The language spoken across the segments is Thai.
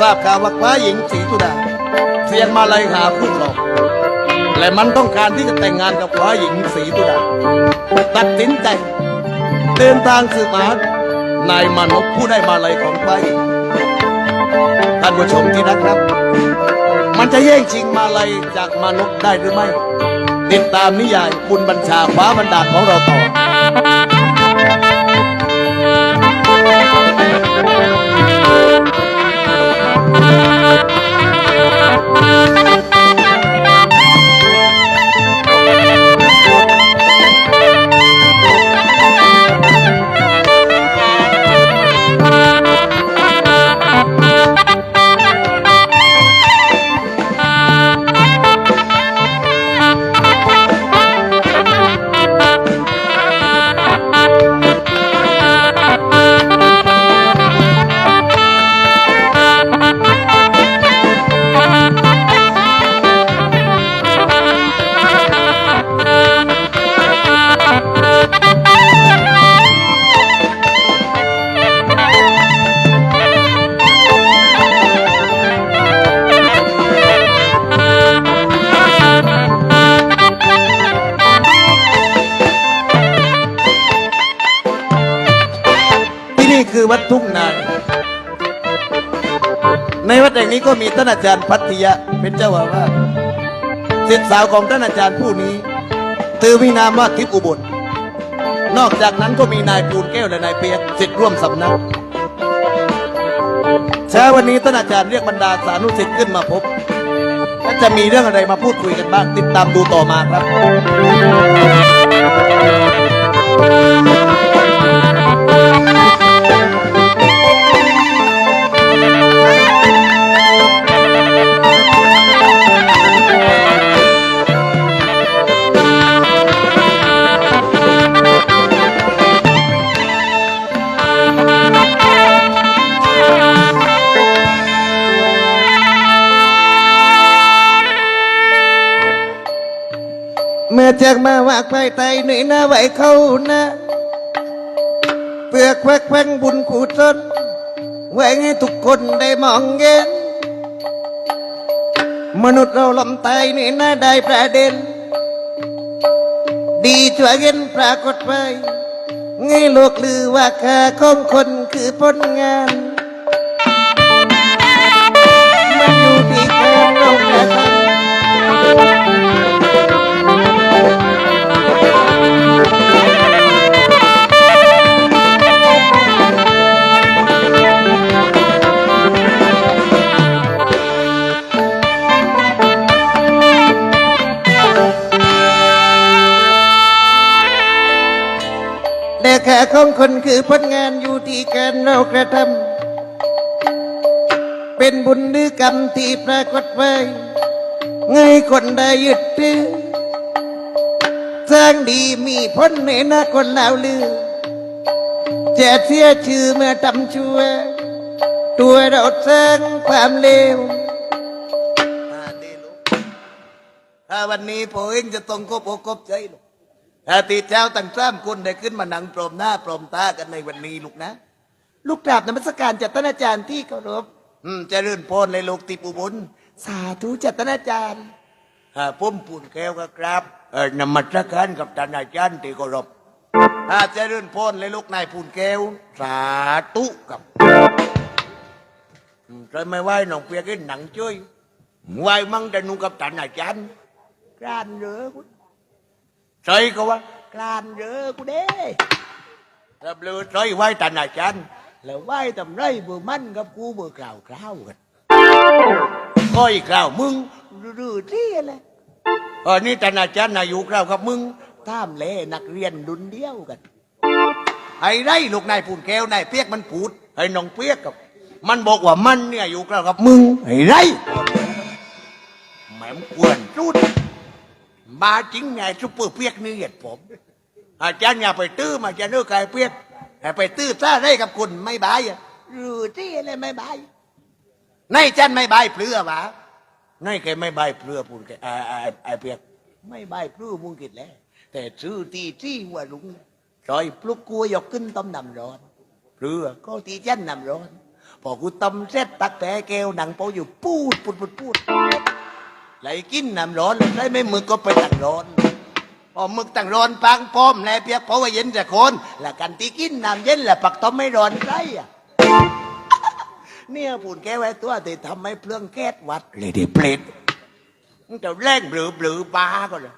ทราบข่าวว่าฟ้าหญิงสีสุดาเสียงมาเลยหาผู้ครองและมันต้องการที่จะแต่งงานกับฟ้าหญิงสีสุดาตัดสินใจเดินทางสืบหานายมานพผู้ได้มาเลยของฟ้าหญิงท่านผู้ชมที่รักครับ มันจะแย่งชิงมาลัยจากมนุษย์ได้หรือไม่ ติดตามนิยายบุญบัญชาฟ้าบรรดาของเราต่อ ท่านอาจารย์พัทยะเป็นเจ้าอาวาสศิษย์สาวของท่านอาจารย์ผู้นี้เธอมีนามว่าทิพย์อุบล นอกจากนั้นก็มีนายปูนแก้วและนายเปียกศิษย์ร่วมสำนักเช้าวันนี้ท่านอาจารย์เรียกบรรดาสานุศิษย์ขึ้นมาพบและจะมีเรื่องอะไรมาพูดคุยกันบ้างติดตามดูต่อมาครับ เมื่อจากมาว่าควายไตหนุ่ยหน้าไมนุษย์เราลำตายนี่น่าได้ประเด็น ดีช่วยเงินปรากฏไปไงโลกลือว่าค่าของคนคือผลงานมันอยู่ที่การเรากระทำ ของคนคือผลงานอยู่ที่การเรากระทำเป็นบุญหรือกรรมที่ปรากฏไว้ไงคนได้ยึดถือสร้างดีมีผลในหน้าคนเล่าลือจะเสียชื่อเมื่อทำชั่ว ตัวเราสร้างความเลวถ้าวันนี้ผมเองจะต้องกบอกกบใจลูก อาทิตย์เจ้าตั้งสามคนได้ขึ้นมานั่งปลอมหน้าปลอมตากันในวันนี้ลูกนะ ลูกกราบนมัสการจัดท่านอาจารย์ที่เคารพอืมเจะรื่นพรเลยลูกติปุบุญสาธุจัดท่านอาจารย์อ่าผมปูนแก้วก็ครับเออนมัสการกับท่านอาจารย์ที่เคารพอ่าเจะรื่นพรเลยลูกนายปูนแก้วสาธุกับอืมใครไม่ไหวน้องเปียกกินหนังช่วยไหวมั่งแต่นุ่งกับท่านอาจารย์กรานเหรอคุณ ใส่ก็ว่ากลานเยอะกูเด้แล้วเบลือใส่ไว้แต่ไหนจันแล้วไว้ทำไรเบื่อมันกับกูเบื่อกล่าวกล่าวกันก้อยกล่าวมึงรื้อๆที่อะไรเออนี่แต่ไหนจันนาอยู่กล่าวกับมึงท่ามเล่นักเรียนดุนเดียวกัน ไอ้ไรลูกนายพูนแก้วนายเปียกมันพูดไอ้น้องเปียกกับมันบอกว่ามันเนี่ยอยู่กล่าวกับมึงไอ้ไรแหม่มกวนจุด มาจริงไงซุปเปอร์เปียกนี่เหยียดผม อาจารย์อย่าไปตื้อมาจะนื้อไก่เปียกแต่ไปตื้อซ่าได้กับคุณไม่บายอะหรือที่อะไรไม่บายในจันไม่บายเปลือวะในแกไม่บายเปลือพูดแกไอ้ไอไอเปียกไม่บายเปลือมุงกิดแล้วแต่ซื้อตีที่ว่าลุงซอยปลุกกลัวยกขึ้นต้มน้ำร้อนเปลือก็ตีจันน้ำร้อนพอกูตำเสร็จตักแผลแก้วหนังโปอยู่ปูดปูดปูดปูด ไหลกินน้ำร้อนแล้วใช้ไม่มึกก็ไปตักร้อนพอมึกตั้งร้อนปังป้อมแลเปียกเพราะว่าเย็นจะโคนและกันที่กินน้ำเย็นแหละปักต้มไม่ร้อนไรอะเนี่ยปูนแก้ไว้ตัวแต่ทำให้เพลื่องแก๊สวัดเลยเดี๋ยวเปรตมึงจะเล่งหรือหรือบาก็เลย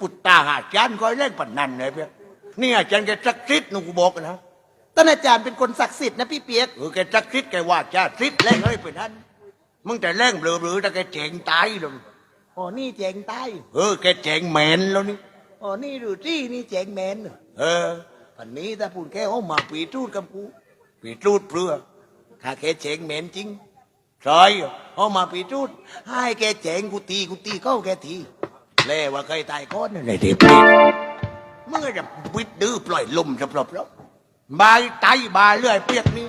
ปุตตาหาจานก็เล่งปันนันเลยเพียเนี่ยอาจารย์แกสักทิศนุ่งกูบอกนะท่านอาจารย์เป็นคนศักดิ์สิทธิ์นะพี่เปียกเออแกสักทิศแกว่าจะทิศเล่งเลยไปนั้นมึงจะเล่งหรือหรือแต่แกเจ๋งตายเลย อ๋อนี่เจงใต้เออแกเจ๋งแมนแล้วนี่อ๋อนี่ดูที่นี่เจงแมนเออพันนี้ถ้าพูดแค่เอามาปีทูดกับกูปีทูดเปลือถ้าแกเจ๋งเหม็นจริงใช่เอามาปีทูดให้แกเจ๋งกูตีกูตีเข้าแกทีเล่ว่าเคยตายก้อนอะไรเด็กมึงจะวิดดื้อปล่อยลมจะปลอบแล้วบายไตบายเลื่อยเปียกนี่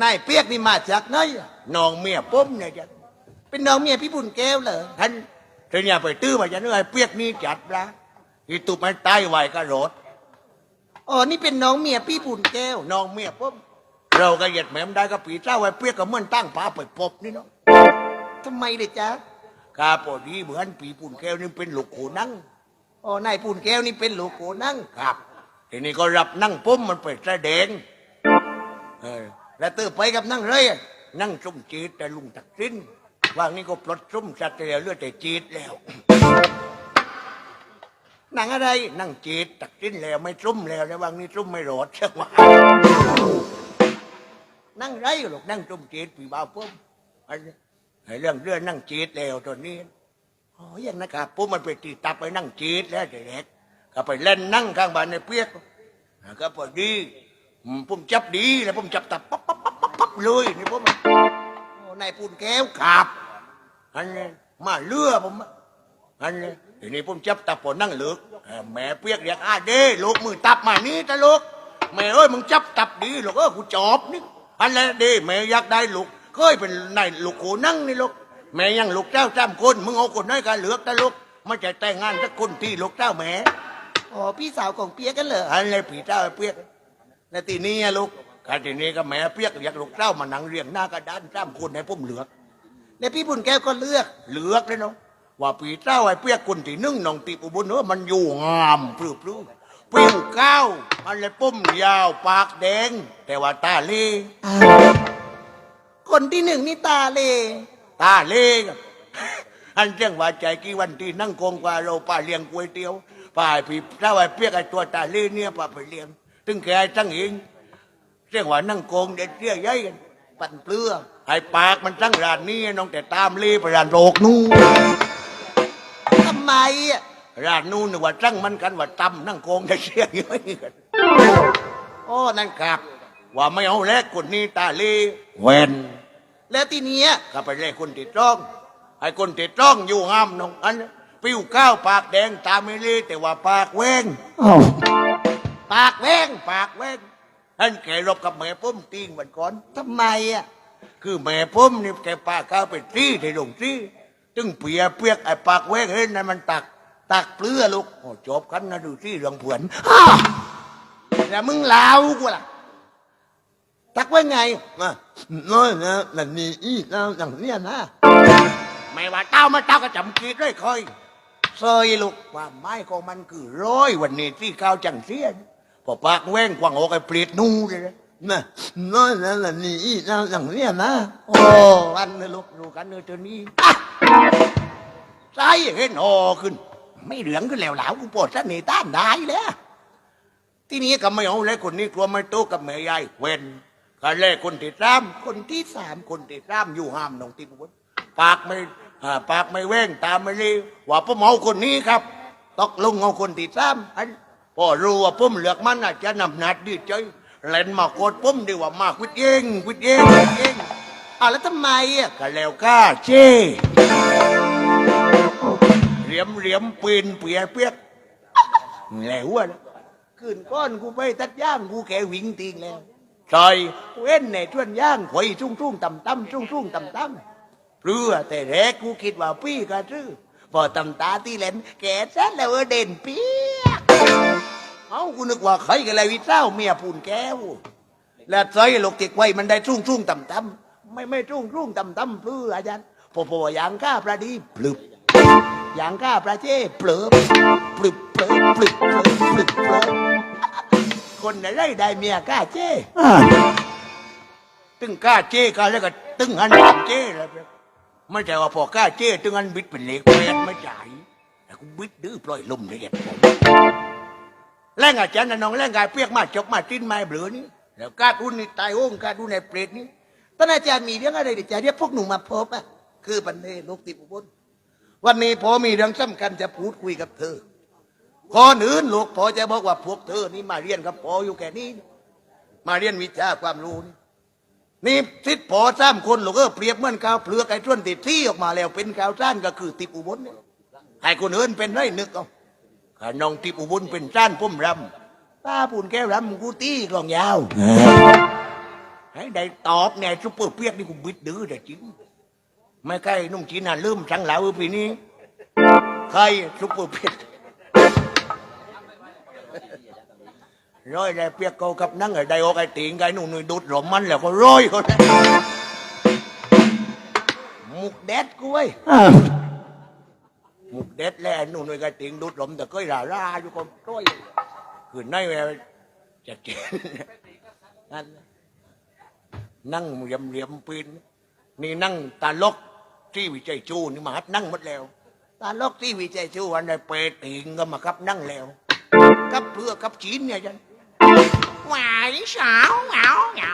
นายเปียกนี่มาจากไหนอะน้องเมียป้มเนี่ยจ้ะ เป็นน้องเมียพี่บุญแก้วเหรอท่านเธอเนี่ยไปตื้อมาจากไหนเปียกนี่จัดปละอีตุบมันตายไหวกระโดดอ๋อนี่เป็นน้องเมียพี่บุญแก้ว น้องเมียปุ๊บเราก็เหยียดแหมมได้ก็ปีเจ้าไว้เปียกก็เหมือนตั้งพาไปปบนี่เนาะทำไมเด็จ๊ะกาพอดีเหมือนปีปุ่นแก้วนี่เป็นลูกโขนั่งอ๋อนายบุญแก้วนี่เป็นโลโก้นั่งครับทีนี้ก็รับนั่งปุ๊บมันไปแสดงเออแล้วตื้อไปกับนั่งเลยอะนั่งซุ่มจีดแต่ลุงตักสิน ว่างนี้ก็ปลดซุ่มสัตว์แล้วเลือดแต่จีดแล้ว หนังอะไรนั่งจีดตักสิ้นแล้วไม่ซุ่มแล้วแล้วว่างนี้ซุ่มไม่รอดเชื่อว่านั่งไรหรอกนั่งซุ่มจีดปีบ่าวปุ๊บไอ้เรื่องเรื่องนั่งจีดแล้วตอนนี้อ้ยยังนะครับปุ๊บมันไปตีตับไปนั่งจีดแล้วเด็กก็ไปเล่นนั่งข้างบ้านในเปียกก็พอดีผมจับดีแล้วผมจับตับปั๊บปั๊บปั๊บปั๊บเลยนี่ผมนายบุญแก้วขับ อันนี้มาเลือผมอะอันนี้ทีนี้ผมจับตับผมนั่งเหลือกเออแม่เปียกเรียกอาเด้ลูกมือตับมานี่ตะลูกแม่เอ้ยมึงจับตับดีลูกเออกูจอบนี่อันนั้นเด้แม่อยากได้ลูกเคยเป็นนายลูกโขนั่งนี่ลูกแม่ยังลูกเจ้าจำคนมึงเอาคนน้อยกันเหลือกตะลูกไม่ใช่แต่งงานสักคนที่ลูกเจ้าแม่อ๋อพี่สาวของเปียกกันเหรออันเลยผีเจ้าเปียกแล้วทีนี้อะลูกการทีนี้ก็แม่เปียกอยากลูกเจ้ามานั่งเรียงหน้ากระดานจ้ำคนให้ผมเหลือก และพี่บุญแก้วก็เลือกเลือกเลยเนาะว่าผีเจ้าไอ้เปียกคนที่นึ่งน้องตีอุบลเนื้อมันอยู่งามปลื้อปลื้อปิ้วก้าวอันเลยปุ้มยาวปากแดง แต่ว่าตาเล่คนที่หนึ่งนี่ตาเล่ตาเล่ครับอันเจ้งว่าใจกี่วันที่นั่งโกงกว่าเราป้าเลี้ยงก๋วยเตี๋ยวป้าผีเจ้าไอ้เปียกไอ้ตัวตาเล่เนี่ยป้าไปเลี้ยงตึงแกตั้งเองเจ้งว่านั่งโกงเด็ดเตี้ยใหญ่กันปั่นเปลือก ไอ้ปากมันตั้งร้านนี้น้องแต่ตามเล่ไปร้านโรกนู่นทำไมอะร้านนู่นนึกว่าตั้งมันกันว่าตำนั่งโกงได้เชี่ยเยอะกันโอ้นั่นครับ ว่าไม่เอาแลกคนนี้ตาเล่เวนแล้วทีเนี้ยก็ไปแลกคนติดร้องไอ้คนติดร้องอยู่ห้ามน้องอันปิ้วข้าวปากแดงตาไม่เล่แต่ว่าปากแหวงปากแหวงปากแหวงอันแกรบกับแม่ปุ้มติ้งวันก่อนทำไมอะ คือแม่ผมนี่แกปากข้าวเป็นที่ที่ลงที่ตึงเปียเปียกไอ้ปากแวกเห็นนั่นมันตัก ตักเปลือลูกโอ้จบกันนะดูที่เรื่องเผือนอ้าแต่มึงลาวกูล่ะตักไว้ไงอะน้อยนะนั่นนี่อีนะอย่างเนี้ยนะไม่ว่าเต้ามาเต้าก็จำกีดเลยคอยเซยลูกว่าไม้ของมันคือร้อยวันนี้ที่ข้าวจังเสียนพอปากแว้งกวางออกไอ้เปลีดนู่เลย นะน่ะน้อยนะนั่นนี่อีนะอย่างเนี้ยนะโอ้วันนี้ลูกดูกันเนอะเจานี้อะใจเห็นโอขึ้น ไม่เหลืองขึ้นแล้วหลาวกูปวดสนิต้านได้แล้วทีนี้ก็ไม่เอาแล้วคนนี้กลัวไม่โตกับแม่ยายเว้นก็แลกคนที่สามคนที่สามคนที่สามอยู่ห้ามน้องติบุญปากไม่อ่าปากไม่แว้งตามไม่รีว่าผมเอาคนนี้ครับตกลงเอาคนที่สามอันพอรู้ว่าผมเลือกมันอาจจะนำหนัดดีใจ เล่นมาโกดผมดีกว่ามาคิดเองคิดเองคิดเองอ้าวแล้วทำไมอะก็แล้วก้าเช่เหลี่ยมเหลี่ยมปีนเปียเปียกแล้วอะนะคืนก้อนกูไปตัดย่างกูแกวิ่งติงแล้วใช่เว้นในทวนย่างหอยชุ่งชุ่งต่ำต่ำชุ่งชุ่งต่ำต่เพื่อแต่แรกกูคิดว่าพี่ก็ซื้อพอตำตาที่เล่นแกซะแล้วเอเด่นเปีย เอากูนึกว่าใครกันเลยวิเจ้าเมียปูนแก้ว แล้วใส่ลูกติกไว้มันได้รุ่งรุ่งต่ำต่ำไม่ไม่รุ่งรุ่งต่ำต่ำเพื่ออาจารย์พอพอย่างก้าประดีปลึบอย่างก้าประเจ้เปลือบปลึบเปลือบปลึบเปลือบปลึบเปลือบคนไหนได้ได้เมียก้าเจ้ตึงก้าเจ้ก้าแล้วก็ตึงหันเจ้แล้วไม่ใช่ว่าพอก้าเจ้ตึงหันบิดเป็นเหล็กแปดไม่ใช่แต่กูบิดดื้อปล่อยลมเลยเด็ดผม แรงอาจารย์นะน้องแรงกายเปียกมาจกมาติ้นไม้เบลือนี่แล้วกาดุนนี่ตายโอ้งกาดุนในเปรตนี่ท่านอาจารย์มีเรื่องอะไรเดี๋ยวจะเรียกพวกหนูมมาพบอะคือปันเทลูกติบุญวันนี้พอมีเรื่องสำคัญจะพูดคุยกับเธอคนอื่นลูกพอจะบอกว่าพวกเธอนี่มาเรียนกับพออยู่แค่นี้ มาเรียนวิชาความรู้นี่นี่ทิศพอสามคนลูกเออเปรียบเหมือนกาวเปลือกไอ้ต้นติดที่ออกมาแล้วเป็นกาวซ่านก็คือติบอุบลเนี่ยให้คนอื่นเป็นไรนึกเอา น้องติบอุบลเป็นซ่านพุ่มรำตาปุ่นแก้วรำกูตีกลองยาวเออให้ได้ตอบเนี่ยซุปเปอร์เปียกนี่กูบิดดื้อแต่จริง ไม่ใช่นุ่งจีน่าลืมสังเหลาปีนี้ใครซุปเปอร์เปียกร้อยได้เปียกเกากับนั่งไอ้ได้ออกไอ้ติงไอ้หนุ่นดูดหลมมันแล้วก็ร้อยเขาได้มุกเด็ดกูเว้ย มุกเด็ดแล้วไอ้หนุ่นไอ้ติงดูดหลมแต่ก็ราราอยู่ก็ร้อยคือในแววจะเจนนั่นนั่งเรียมเรียมปีนนี่นั่งตาลกที่วิจัยจูนี่มาฮัดนั่งหมดแล้ว ตาลกที่วิจัยจูวันในเปรตติงก็มาครับนั่งแล้วกับเพื่อกับจีนเนี่ยจันหวายสาวเหงาเหงา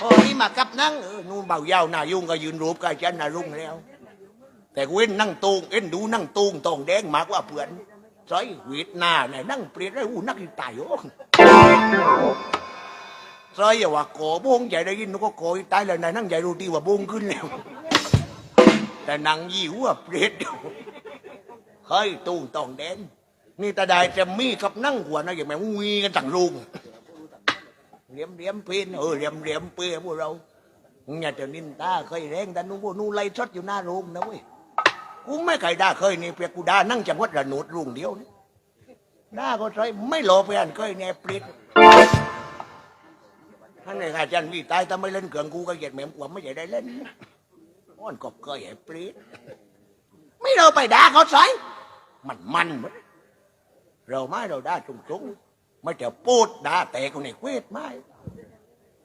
พอนี่มากับนั่งนู่นเบายาวนายุ่งก็ยืนรูปกับจันน้ารุ่งแล้ว แต่กูเอ็นนั่งตูงเอ็นดูนั่งตูงตองแดงมากกว่าเพื่อนซอยหวีดหน้าเนี่ยนั่งเปรียดได้อู้นักอีตายโอ้ซอยอย่าว่าโกโบงใหญ่ได้ยินนก็โกยตายแล้วนายนั่งใหญ่รู้ดีว่าโบงขึ้นแล้วแต่นางยิวว่าเปรตอยู่เฮ้ยตู้ตองแดงนี่ตาได้จะมีกับนั่งหัวนะอย่างแม่งวีกันต่างรุงเลียมเลียมเพนเออเลียมเลียมเปพวกเรามึงอย่าจะนินตาเคยแรงแต่นู้นพวกนู้นไล่ชดอยู่หน้าโรงนะเว้ย กูไม่เคยด่าเคยนี่เปียกกูด่านั่งจังหวัดระโนดรุงเดียวนี่ด่าก็ใช่ไม่หลอไปอันเคยแน่เปรตท่านในอาจารย์มีตายถ้าไม่เล่นเกินกูก็เหยียดแหม่มกว่าไม่ใช่ได้เล่นอ้อนก็เคยให้ปรีดไม่เราไปด่าเขาใส่มันมันหมดเราไม่เราด่าตรงๆไม่จะพูดด่าแต่คนในเวทไม่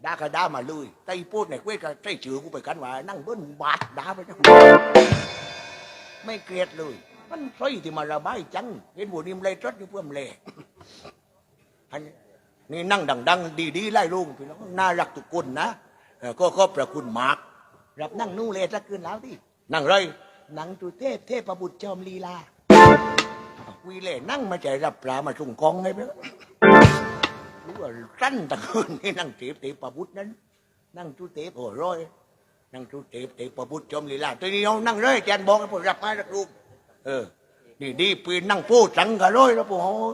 ด่าก็ด่ามาเลยแต่พูดในเวทก็ใช้ชื่อกูไปกันว่านั่งเบิ้ลบาดด่าไปนะ ไม่เกลียดเลย มันใช่ที่มาระบายจังเห็นบุญนิมเลยจดอยู่เพื่อมเล่อันนี้นี่นั่งดัง ๆ ดีๆไล่ลุงพี่น้องน่ารักทุกคนนะเออก็ขอบพระคุณมากรับนั่งนู่นเลยสักคืนแล้วดินั่งเลยนั่งตุเทพเทพบุตรจอมลีลาวีเล่นั่งมาใจรับปลามาส่งกองไงเบ้รู้ว่าสั้นตะคืนนี่นั่งเทพเทพบุตรนั้น นั่งตุเทพโอ้ร้อย นั่งตุเทพเทพบุตรจอมลีลาตัวนี้เอานั่งเลยอาจารย์บอกให้ผมรับมาสักรูปเออ นี่ดีปีนนั่งโป้จังกะร้อยแล้วผม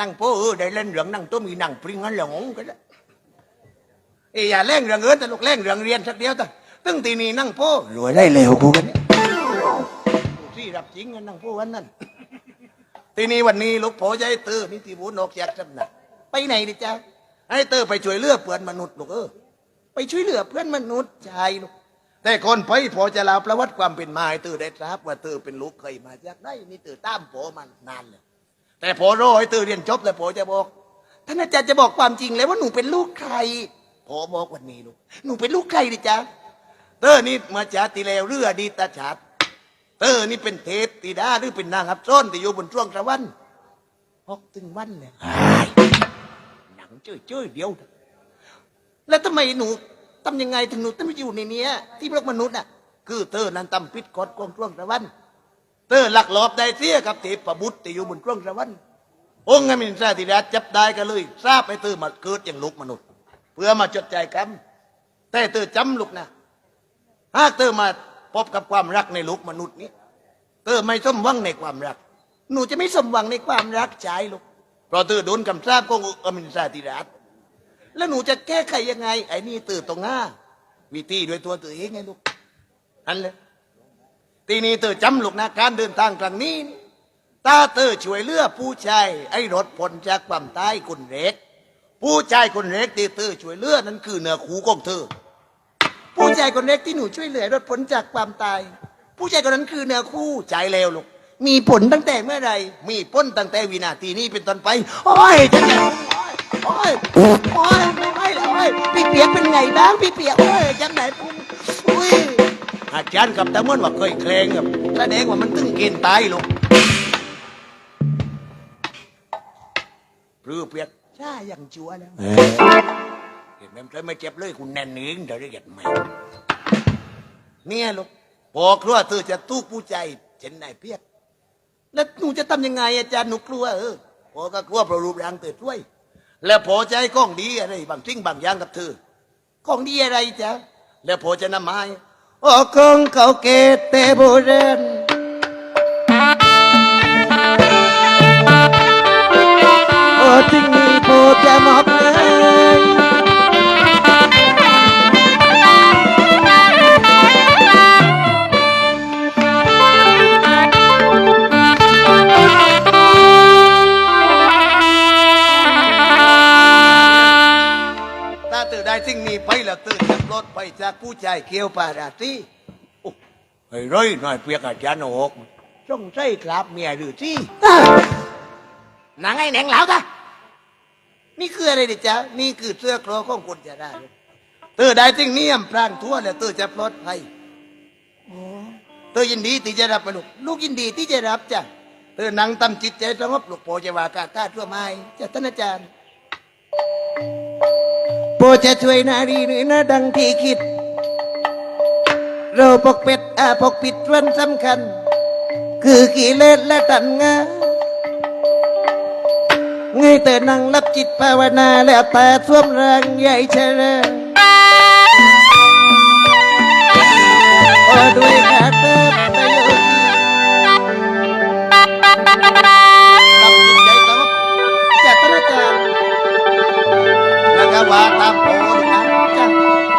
นั่งโป้เออได้เล่นเรื่องนั่งตัวมีนั่งปริงงั้นเหรองงกันละเอ้ยอย่าเล่นเรื่องเอินแต่ลูกเล่นเรื่องเรียนสักเดียวแต่ตึ้งตีนี่นั่งโป้รวยได้เร็วกูกันที่รับจริงกันนั่งโป้วันนั้นทีนี้วันนี้ลูกโผใจเตอนี่ที่บุญนกจากจำนักไปไหนดิจ้าไอ้เตอไปช่วยเลือเพื่อนมนุษย์ลูกเออ ไปช่วยเหลือเพื่อนมนุษย์ชายลูกแต่คนไปพอจะเล่าประวัติความเป็นมาให้เตอได้ราบว่าเตอเป็นลูกเคยมาจากไหนนี่เตอตามโผมันนานเลยแต่พอรอให้ตื่นเรียนจบแล้วพอจะบอกท่านอาจารย์จะบอกความจริงเลยว่าหนูเป็นลูกใครพอบอกวันนี้ลูกหนูเป็นลูกใครดิจ๊ะเตอร์นี่มาจากติเลวเรือดีตาชาติเตอร์นี่เป็นเทพติดาหรือเป็นนางอับซ้อนที่อยู่บนช่วงสวรรค์พกถึงวันเลยหนังเจ้ยเจ้ยๆเดียว แล้วทำไมหนูทำยังไงถึงหนูต้องมาอยู่ในเนี้ย ที่โลกมนุษย์น่ะ คือเตอร์นั้นทำพิษกฎกองช่วงสวรรค์เตอร์หลักหลอบได้เสียกับเทพบุตรที่อยู่บนช่วงสวรรค์องค์อมินทราธิราชจับได้ก็เลย ทราบไปเตอร์มาเกิดอย่างลูกมนุษย์ เพื่อมาจดใจกรรมแต่เตอร์จำลูกนะหากเตอร์มาพบกับความรักในลูกมนุษย์นี้เตอร์ไม่สมหวังในความรัก หนูจะไม่สมหวังในความรักใจลูกเพราะเตอร์โดนคำทราบขององค์มินทราธิราช แล้วหนูจะแก้ไขยังไง ไอ้นี่ตอร์ตรงหน้าวิธีด้วยตัวตอร์เองไงลูกอันเลยทีนี้เธอจำลูกนะการเดินทางครั้งนี้ตาเธอช่วยเลือผู้ชายไอ้รถพ้นจากความตายกุนเร็ก ผู้ชายคนเล็กที่เธอช่วยเลือนั้นคือเนื้อคู่ของเธอ ผู้ชายคนเล็กที่หนูช่วยเหลือรอดพ้นจากความตาย ผู้ชายคนนั้นคือเนื้อคู่ใจเลวลูกมีผลตั้งแต่เมื่อไรมีผลตั้งแต่วินาทีนี้เป็นต้นไปโอ้ยฉันจะ ยโอ้ยโอ้ยไม่ไหวแล้วโอ้ยพี่เปียกเป็นไงบ้างพี่เปียกโอ้ยจำไหนพุงอุ้ยอาจารย์กับตะมวนว่าเคยเคลงกับแสดงว่ามันตึงเกณฑ์ตายลูกปลื้อเปียกใช่ยังชัวแล้วเห็นไหมมันไม่เจ็บเลยคุณแน่นนิ่งเดี๋ยวได้เห็นไหม่เนี่ยลูกบอกครัวเธอจะตู้ผู้ใจเช่นนายเพียก แล้วหนูจะทำยังไงอาจารย์หนูกลัวเออพอก็กลัวเพราะรูปร่างเธอช่วย แล้วพอใจกล้องดีอะไรบางสิ่งบางอย่างกับเธอกล้องดีอะไรจ๊ะแล้วพอจะนำไม้โอ้กองเขาเกตเตโบเรนโอ้จริงนี่โปจะมอบ ได้สิ่งนี้ไปแล้วตื่นจะปลดไปจากผู้ชายเกี่ยวปาราตรีโอ้ไอ้ร้อยหน่อยเปียกอาจารย์โอกจงใจครับเมียหรือที่หนังไอ้แหนงเหลาตานี่คืออะไรดิจ๊ะนี่คือเสื้อคลอของคนจะได้เตอได้สิ่งนี้อำพรางทั่วแล้วเตอจะปลดภัยโอ้เตอยินดีที่จะรับไปลูกลูกยินดีที่จะรับจ้ะเตอนั่งตำจิตใจสงบลูกโปจะว่ากาตาทั่วไม้จ้ะท่านอาจารย์ โปรดจะช่วยนารีหรือนะดังที่คิด เราปกปิดอาปกปิดวันสำคัญ คือกิเลสและตัณงาไงแต่นั่งรับจิตภาวนาแล้วแต่ท่วมแรงใหญ่เชรโอ้ด้วยกาเติม แล้วก็ว่าตามโพธินะจ้ะ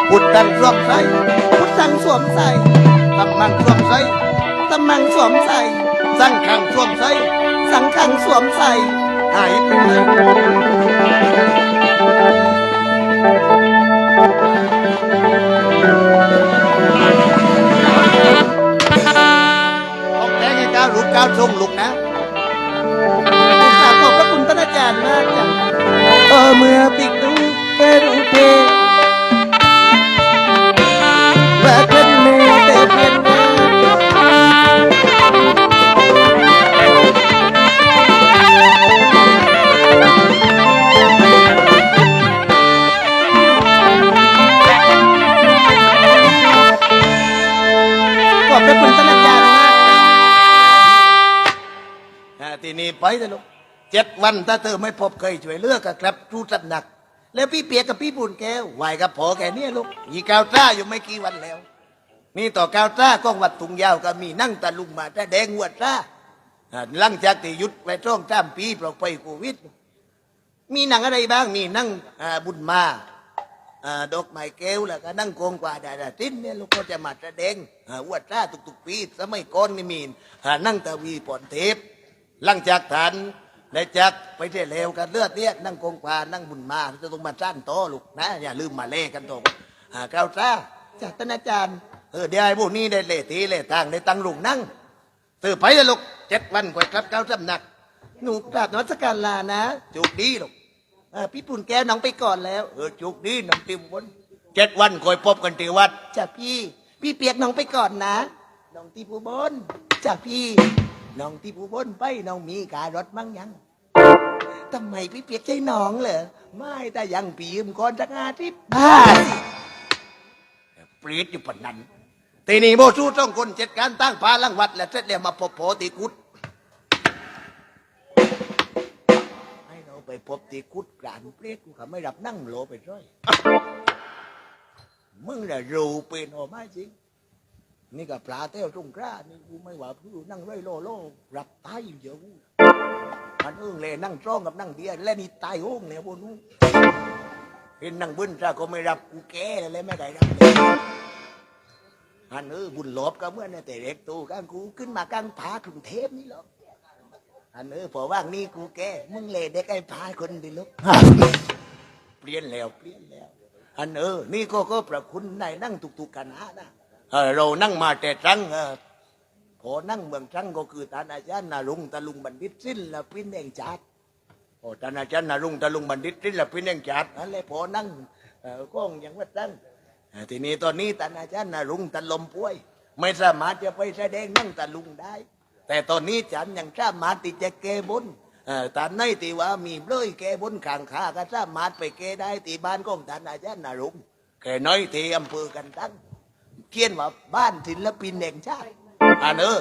พุทธังสวมใส่พุทธังสวมใส่ธรรมังสวมใส่ธรรมังสวมใส่สังขังสวมใส่สังขังสวมใส่หายไปเลยออกแรงให้ก้าวลุกก้าวทรงลุกนะกราบขอบพระคุณท่านอาจารย์มากจ้ะเออเมื่อปิก ভোরের উঠে ทีนี้ไปเลยลูกเจ็ดวันถ้าเธอไม่พบเคยช่วยเลือกกับครับจูสัตหนัก แล้วพี่เปียกกับพี่บุญแก้วไหวกับพอแกเนี่ยลูกยีกาวต้าอยู่ไม่กี่วันแล้ว นี่ต่อกาวต้ากองวัดถุงยาวก็มีนั่งตะลุงมาแต่แดงหัวต้าอ่าหลังจากที่หยุดไปช่องจ้ามปีเพราะไปโควิด มีหนังอะไรบ้างมีนั่งบุญมาดอกไม้แก้วแล้วก็นั่งโกงกว่าดาดาตินเนี่ยลูกก็จะมาแสดงอ่าหัวต้าทุกๆปีสมัยก่อนนี่มีนั่งตะวีปอนเทปหลังจากฐาน ได้จากไปเที่ยเลวกันเลือดเนี่ยนั่งกงกวานั่งบุญมาจะต้องมาจ้านโตลูกนะ อย่าลืมมาเล่กันตรงหาเก้าซ่าจากท่านอาจารย์เออเดี๋ยวไอ้พวกนี้ได้เล่ทีเล่างได้ตังลุงนั่งเธอไปเลยลูกเจ็ดวันกว่าครับเก้าสำหนัก หนูกราบนมัสการลานะ จุกดีลูกเออพี่ปุ่นแก้วน้องไปก่อนแล้วเออจุกดีน้องติมบนเจ็ดวันคอยพบกันที่วัดจ้ะพี่ พี่เปียกน้องไปก่อนนะน้องที่ผู้บนจากพี่ น้องที่ผู้บนไปน้องมีการถมั่งยังทำไมพี่เปียกใจน้องเหรอไม่แต่ยังปีมก่อนจักอาทิตย์บ้าสิเปรียดอยู่ปานนั้นทีนี้โมสู้ต้องคนจัดการตั้งพาลังวัด แล้วเสร็จแล้วมาพบโพติกุดให้เราไปพบติกุดกลานเปรียดกูเขาไม่รับนั่งโลไปด้วยมึงน่ะรู้เป็นโอไม่จริง นี่ก็ปลาเต้วตรงกล้านี่กูไม่ว่าผู้นั่งไรโลโลรับตายอยู่เยอะกูมันเอื้องเลยนั่งจ้องกับนั่งเดียและนี่ตายโอ้งเนี่ยบนนู้นเห็นนั่งบุญจ้าก็ไม่รับกูแก่เลยไม่ได้รับอันเออบุญหลบก็เมื่อนี่แต่เด็กตูกางกูขึ้นมากางผากรุงเทพนี่หรอกอันเออพอว่างนี่กูแก่มึงเลยเด็กไอ้พาคนดิลูกเปลี่ยนแล้วเปลี่ยนแล้ว อันเออ นี่ก็ก็ประคุณนายนั่งทุกๆกันนะนะ เรานั่งมาแต่ตรังพอนั่งเมืองตรังก็คือตาอาจารย์นารุงตะลุงบัณฑิตสิ้นละพินแห่งจัดโอ้ตาอาจารย์นารุงตะลุงบัณฑิตสิ้นละพินแห่งจัดนั่นแหละพอนั่งก้องอย่างว่าตั้งทีนี้ตอนนี้ตาอาจารย์นารุงตะลมป่วย ไม่สามารถจะไปแสดงนั่งตะลุงได้ แต่ตอนนี้ฉันยังสามารถที่จะแก้บนเอ่อตาในที่ว่ามีเบลยแก้บนขางขาก็สามารถไปแก้ได้ที่บ้านของท่าอาจารย์นารุงแค่น้อยที่อำเภอกันตั้ง เขียนว่าบ้านศิลปินแห่งชาติอันเออ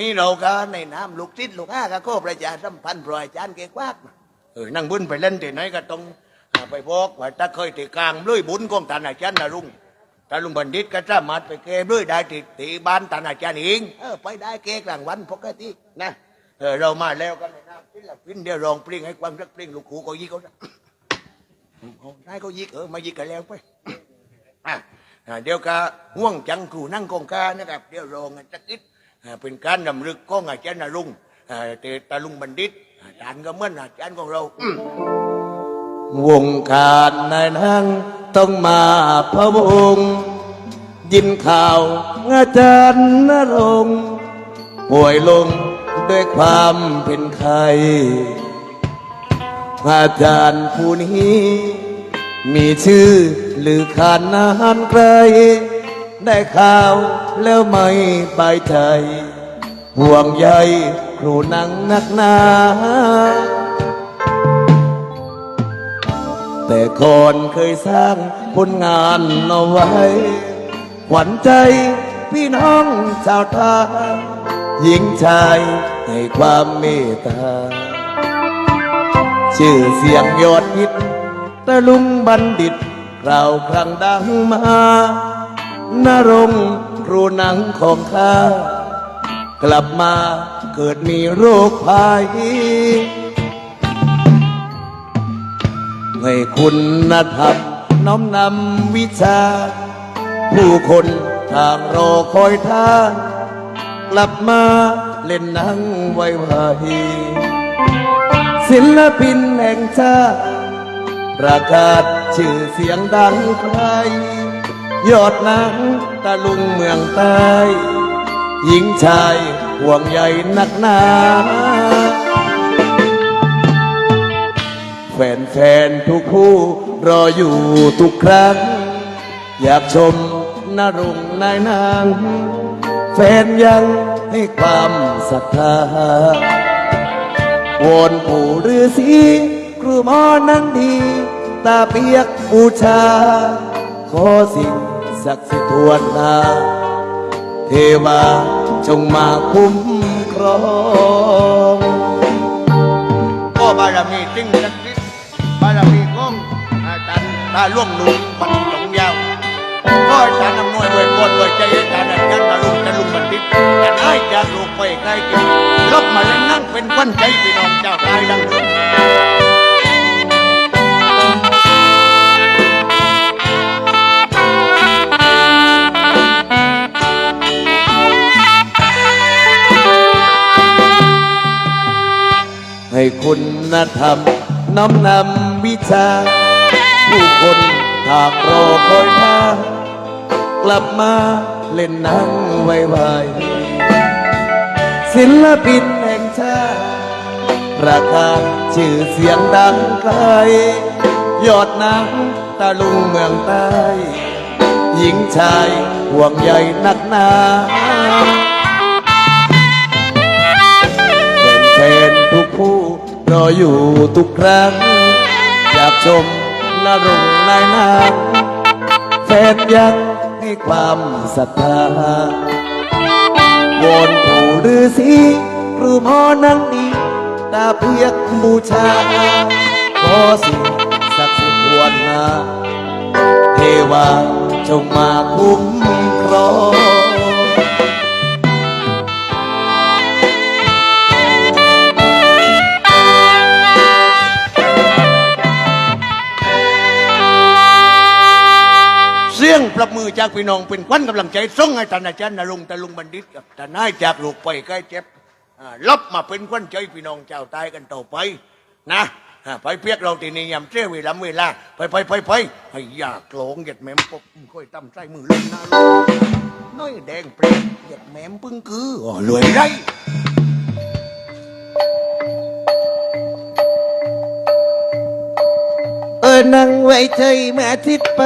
นี่เราก็ในน้ำลูกทิศลูกห้าก็โคประชาสัมพันธ์ปล่อยอาจารย์แกกวากมาเออนั่งบุญไปเล่นที่ไหนก็ต้องอ่าไปบอกว่าถ้าเคยที่กลางเบลยบุญของท่านอาจารย์นารุงถ้าลุงบัณฑิตก็สามารถไปเกมด้วยได้ที่ที่บ้านตานอาจารย์เองเออไปได้เกกลางวันปกตินะเออเรามาแล้วกันเลยนะพิลปินเดี๋ยวรองเพลงให้ความรักเพลงลูกครูก็ยิกเขาได้ก็ยิกเออมายิกกันแล้วไปอะอะ เดี๋ยวก็ห่วงจังครูนั่งกองกานะครับเดี๋ยวรองกันสักนิดเป็นการนำลึกของอาจารย์นรุงเตตาลุงบัณฑิตอาจารย์ก็เหมือนอาจารย์ของเรา วงการนายนั่งต้องมาพะวงยินข่าวอาจารย์นรงป่วยลงด้วยความเป็นไข้อาจารย์ผู้นี้ มีชื่อหรือขานนานไกล ได้ข่าวแล้วไม่ไปใจห่วงใยครูหนังนักหนา แต่ก่อนเคยสร้างผลงานเอาไว้ ขวัญใจพี่น้องชาวไทยหญิงชายให้ความเมตตา ชื่อเสียงยอดฮิต ตะลุงบัณฑิตกล่าวครั้งดังมานรงค์ครูหนังของข้ากลับมาเกิดมีโรคภัยให้คุณธรรมน้อมนำวิชา ผู้คนทางรอคอยท่าน กลับมาเล่นหนังไว้ไวศิลปินแห่งชาติ ประกาศชื่อเสียงดังไกลยอดนังตะลุงเมืองใต้หญิงชายห่วงใยนักหนาแฟนๆทุกคู่รออยู่ทุกครั้ง อยากชมนรงนายนาง แฟนยังให้ความศรัทธาวนปู่ฤาษี ครูหมอนั้นดี ตาเปียกบูชา ขอสิ่งศักดิ์สิทธิ์ทวดหนาเทวาจงมาคุ้มครองก็บารมีจริงศักดิ์สิทธิ์บารมีของอาจารย์ตาล่วงลุงมันหลงยาวก็อาจารย์อำนวยด้วยกนด้วยใจอาจารย์อาจารย์ตาลุงตาลุงบัณฑิตแต่ได้จากลูกไปใกล้กินลบมาแล้วนั่งเป็นคนใจพี่น้องเจ้าตายดังเดิม ให้คุณธรรมน้อมนำวิชา ผู้คนหากรอคอยท่ากลับมาเล่นหนังไวๆศิลปินแห่งชาติประกาศชื่อเสียงดังไกลยอดนังตะลุงเมืองใต้หญิงชายห่วงใยนักหนาแฟนๆทุกผู้ รออยู่ทุกครั้ง อยากชมนรงนายนางแฟนยังให้ความศรัทธาวอนปู่ฤาษีครูหมอนังดีตาเพียกบูชา ขอสิ่งศักดิ์สิทธิ์วนมาเทวาจงมาคุ้มครอง สียงปรบมือจากพี่น้องเป็นควันกำลังใจส่งให้ท่านอาจารย์นรงค์ตะลุงบัณฑิตกับท่านนายจากลูกไปใกล้เจ็บอ่ารับมาเป็นควันใจพี่น้องเจ้าวใตายกันต่อไปนะฮะไปเปียกเราตีนียำเจ้เวลาเวลาไปไปไปไปให้อยากโลงเหยียดแม่มปบค่อยตั้มใส่มือเล่นหน้าลูกน้อยแดงเปรี้ยเหยียดแม่มปึ้งคืออ๋อรวยไร เออนั่งไว้ใจมาทิศไป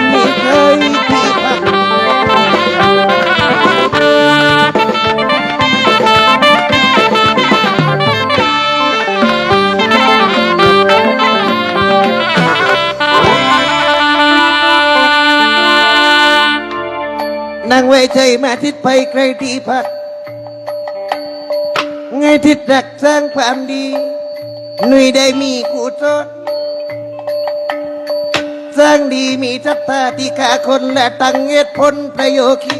นนี้เคยที่พักนั่งไว้ใจมาทิศไปใครที่พักไงทิศรักสร้างความดีหนุ่ยได้มีกูทน สร้างดีมีจัตตาที่ขาคนและตั้งเหตุผลประโยคี